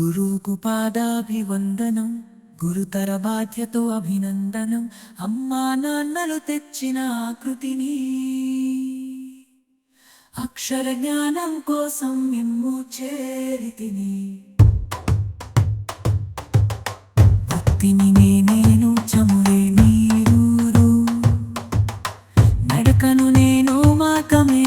గురువుకు పాదాభివందనం గురుతర బాధ్యతో అభినందనం అమ్మా నాన్నలు తెచ్చిన ఆకృతిని. అక్షర జ్ఞానం కోసం మిమ్ము చేరితిని భక్తిని నేనేను చమురే నీరు నడకను నేను మాకమే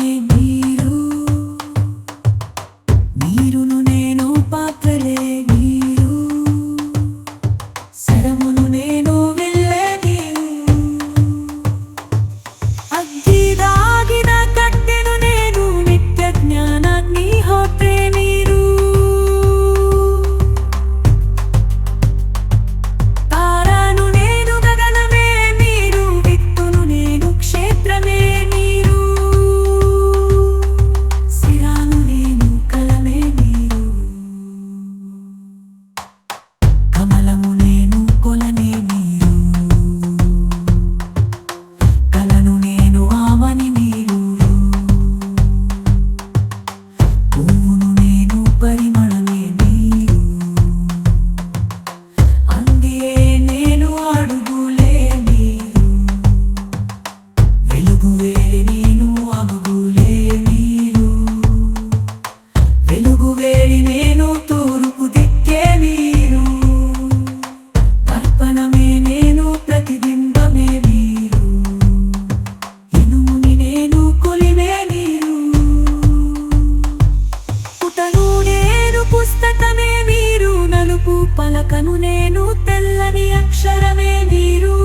పలకను నేను తెల్లని అక్షరమే నీరు.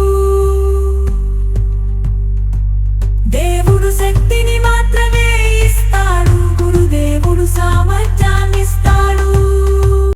దేవుడు శక్తిని మా